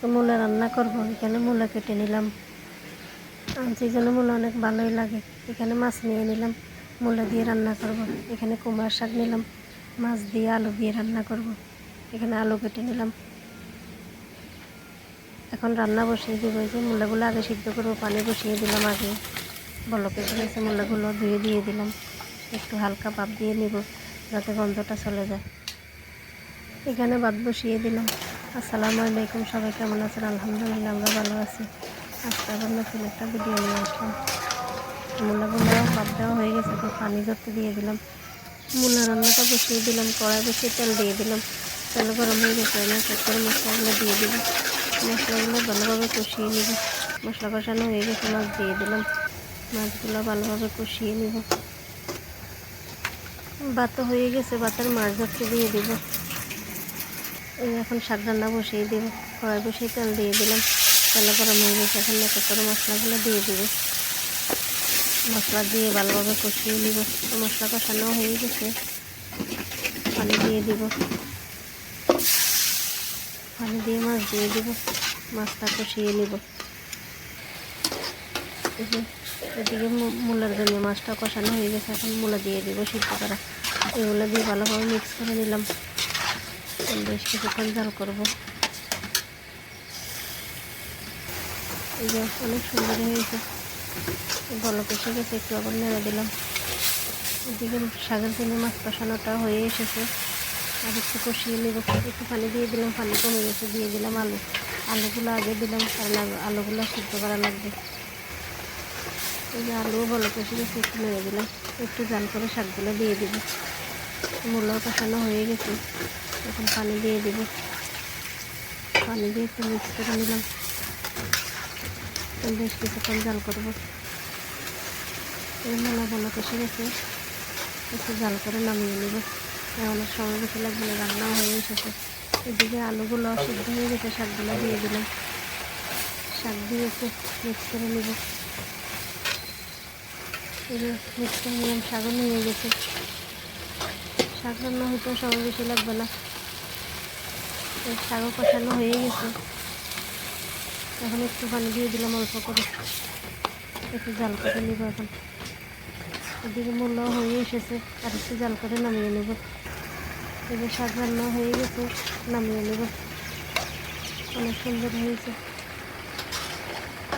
তো মূলা রান্না করব, এখানে মূলা কেটে নিলাম। আনছি জন্য মূলা অনেক ভালোই লাগে, এখানে মাছ নিয়ে নিলাম, মূলা দিয়ে রান্না করব। এখানে কুমড়ার শাক নিলাম, মাছ দিয়ে আলু দিয়ে রান্না করব। এখানে আলু কেটে নিলাম। এখন রান্না বসিয়ে দিব যে মূলাগুলো আগে সিদ্ধ করব, পানি বসিয়ে দিলাম আগে। বলকে দিয়েছে মূলাগুলো ধুয়ে দিয়ে দিলাম, একটু হালকা ভাপ দিয়ে নিব, যাতে গন্ধটা চলে যায়। এখানে ভাত বসিয়ে দিলাম। আসসালামু আলাইকুম, সবাই কেমন আছেন? আলহামদুলিল্লাহ, আমরা ভালো আছি। আজকে আবার নতুন একটা ভিডিও নিয়ে আসলাম। মূলাগুলো ভাত দেওয়া হয়ে গেছে, তো পানি ধরতে দিয়ে দিলাম। মূলা রান্নাটা বসিয়ে দিলাম, কড়াই বসিয়ে তেল দিয়ে দিলাম। তেল গরম হয়ে গেছে, আমি করে মশলাগুলো দিয়ে দিব মশলাগুলো ভালোভাবে কষিয়ে নিব। মশলা কষানো হয়ে গেছে, মাছ দিয়ে দিলাম। মাছগুলো ভালোভাবে কষিয়ে নিব। ভাতও হয়ে গেছে, ভাতের মাছ ধরতে দিয়ে দিব। এখন শাক রান্না বসিয়ে দেব। কড়াই বসিয়ে তেল দিয়ে দিলাম। তেল গরম হয়ে গেছে, এখন এক এক করে মশলাগুলো দিয়ে দিব। মশলা দিয়ে ভালোভাবে কষিয়ে নিব। মশলা কষানো হয়ে গেছে। পানি দিয়ে দিব। পানি দিয়ে মাছ দিয়ে দিব। মাছটা কষিয়ে নিব। এদিকে মূলার জন্য মাছটা কষানো হয়ে গেছে। এখন মূলা দিয়ে দিব সিদ্ধ করা। এগুলো দিয়ে ভালোভাবে মিক্স করে নিলাম। বেশ কিছুক্ষণ জাল করব। এই যে অনেক সুন্দর হয়েছে গলক এসে গেছে, একটু আবার নেড়ে দিলাম। এদিকে শাকের জন্য মাছ কষানোটা হয়ে এসেছে। আর একটু কষিয়ে নেব। একটু পানি দিয়ে দিলাম, পানি কমে গেছে, দিয়ে দিলাম আলু। আলুগুলো আগে দিলাম, কারণ আলু- আলুগুলো সিদ্ধ করা লাগবে। এই যে আলু বলো কষে গেছে, একটু নেড়ে দিলাম। একটু জাল করে শাকগুলো দিয়ে দিব। মূলাও কষানো হয়ে গেছে। এখন পানি দিয়ে দিব। পানি দিয়ে একটু মিক্স করে নিলাম। বেশ কিছুক্ষণ জাল করব। এই মূলা বলো কষে গেছে। একটু জাল করে নামিয়ে নেব। অনেক সময় বেশি লাগবে না, রান্নাও হয়ে এসেছে। এদিকে আলুগুলো সিদ্ধ হয়ে গেছে, শাকগুলো দিয়ে দিলাম। শাক দিয়ে একটু মিক্স করে নেব। মিক্স করে নিলাম, শাকও নিয়ে গেছে। শাক রান্না হইতেও সময় বেশি লাগবে না। শাকও কষানো হয়ে গেছে। এখন একটু পানি দিয়ে দিলাম অল্প করে। একটু জাল করে নিব এখন। এদিকে মূল্য হয়ে এসেছে, আর একটু জাল করে নামিয়ে নেব। এই শাক রান্না হয়ে গেছে, নামিয়ে নেব। অনেক সুন্দর হয়েছে।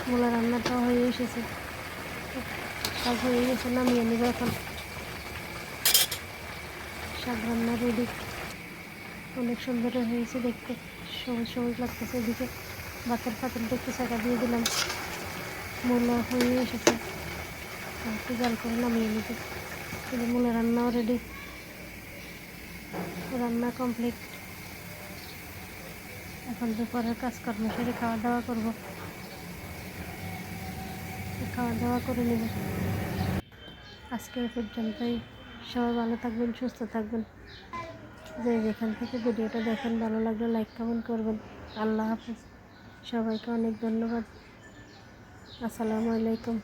মূলা রান্নাটাও হয়ে এসেছে। শাক হয়ে গেছে, নামিয়ে নেব এখন। শাক রান্না রেডি অনেক সুন্দর হয়েছে দেখতে। সবুজ সবুজ লাগতেছে এদিকে। বাতের পাতিলটা একটু চাকা দিয়ে দিলাম। মূলা হয়ে এসেছে। একটু জাল করে নামিয়ে নিব কিন্তু মূলা রান্নাও রেডি রান্না কমপ্লিট এখন দুপুরের কাজকর্ম সেরে খাওয়া দাওয়া করব। খাওয়া দাওয়া করে নেব। আজকে পর্যন্তই। সবাই ভালো থাকবেন, সুস্থ থাকবেন। যে যেখান থেকে ভিডিওটা দেখেন, ভালো লাগলে লাইক কমেন্ট করবেন। আল্লাহ হাফিজ। সবাইকে অনেক ধন্যবাদ। আসসালামু আলাইকুম।